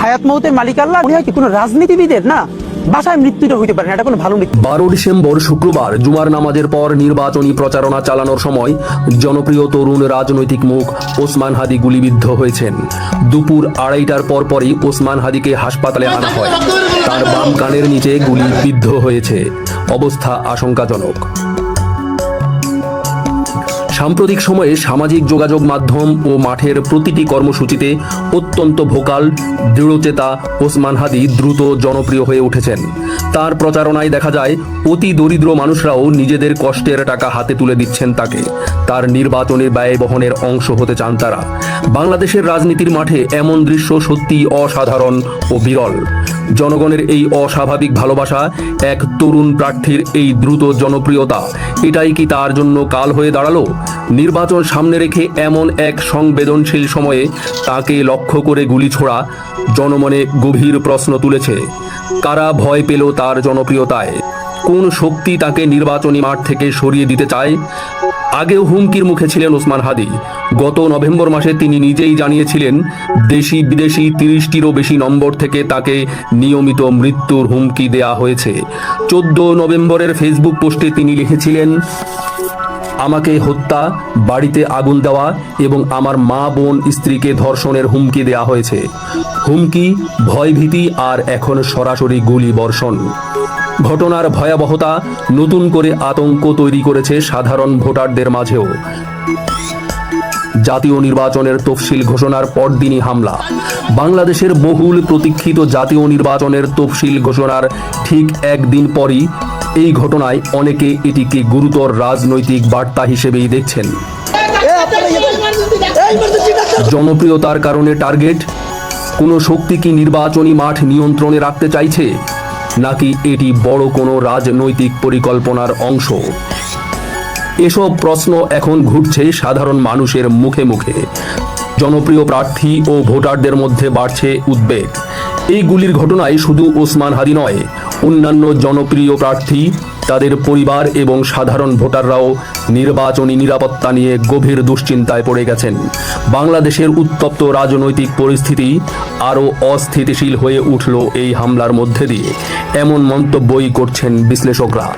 হায়াত মৌতের মালিক আল্লাহ মনে হয় কি কোনো রাজনীতিবিদের? না, বাসায় মৃত্যুটা হইতে পারে এটা কোনো ভালো বারো ডিসেম্বর শুক্রবার, জুমার নামাজের পর নির্বাচনী প্রচারণা চালানোর সময় জনপ্রিয় তরুণ রাজনৈতিক মুখ ওসমান হাদি গুলিবিদ্ধ হয়েছেন। দুপুর আড়াইটার পরপরই ওসমান হাদিকে হাসপাতালে আনা হয়। তার বাম কানের নিচে গুলি বিদ্ধ হয়েছে। অবস্থা আশঙ্কাজনক। সাম্প্রতিক সময়ে সামাজিক যোগাযোগ মাধ্যম ও মাঠের প্রতিটি কর্মসূচিতে অত্যন্ত ভোকাল, দৃঢ়চেতা ওসমান হাদি দ্রুত জনপ্রিয় হয়ে উঠেছেন। তার প্রচারণায় দেখা যায়, অতি দরিদ্র মানুষরাও নিজেদের কষ্টের টাকা হাতে তুলে দিচ্ছেন তাকে। তার নির্বাচনের ব্যয় বহনের অংশ হতে চান তারা। বাংলাদেশের রাজনীতির মাঠে এমন দৃশ্য সত্যিই অসাধারণ ও বিরল। জনগণের এই অস্বাভাবিক ভালোবাসা এক তরুণ প্রার্থীর এই দ্রুত জনপ্রিয়তা। এটাই কি তার জন্য কাল হয়ে দাঁড়াল? নির্বাচন সামনে রেখে এমন এক সংবেদনশীল সময়ে তাকে লক্ষ্য করে গুলি ছোড়া জনমনে গভীর প্রশ্ন তুলেছে। কারা ভয় পেল তার জনপ্রিয়তায়? কোন শক্তি তাকে নির্বাচনী মাঠ থেকে সরিয়ে দিতে চায়? আগেও হুমকির মুখে ছিলেন ওসমান হাদি। গত নভেম্বর মাসে তিনি নিজেই জানিয়েছিলেন, দেশি বিদেশি তিরিশটিরও বেশি নম্বর থেকে তাকে নিয়মিত মৃত্যুর হুমকি দেয়া হয়েছে। চোদ্দ নভেম্বরের ফেসবুক পোস্টে তিনি লিখেছিলেন, আমাকে হত্যা, বাড়িতে আগুন দেওয়া এবং আমার মা, বোন, স্ত্রীকে ধর্ষণের হুমকি দেয়া হয়েছে। হুমকি, ভয়ভীতি আর এখন সরাসরি গুলি বর্ষণ ঘটনার ভয়াবহতা নতুন করে আতঙ্ক তৈরি করেছে সাধারণ ভোটারদের মাঝেও। জাতীয় নির্বাচনের তফসিল ঘোষণার পরদিনই হামলা। বাংলাদেশের বহুল প্রতীক্ষিত জাতীয় নির্বাচনের তফসিল ঘোষণার ঠিক একদিন পরই এই ঘটনায় অনেকে এটিকে গুরুতর রাজনৈতিক বার্তা হিসেবেই দেখছেন। জনপ্রিয়তার কারণে টার্গেট। কোনো শক্তি কি নির্বাচনী মাঠ নিয়ন্ত্রণে রাখতে চাইছে? নাকি এটি বড় কোনো রাজনৈতিক পরিকল্পনার অংশ? এসব প্রশ্ন এখন ঘুরছে সাধারণ মানুষের মুখে মুখে। জনপ্রিয় প্রার্থী ও ভোটারদের মধ্যে বাড়ছে উদ্বেগ। এই গুলির ঘটনায় শুধু ওসমান হাদি নয় অন্যান্য জনপ্রিয় প্রার্থী, তাদের পরিবার এবং সাধারণ ভোটাররাও নির্বাচনী নিরাপত্তা নিয়ে গভীর দুশ্চিন্তায় পড়ে গেছেন। বাংলাদেশের উত্তপ্ত রাজনৈতিক পরিস্থিতি আরও অস্থিতিশীল হয়ে উঠল এই হামলার মধ্যে দিয়ে, এমন মন্তব্যই করছেন বিশ্লেষকরা।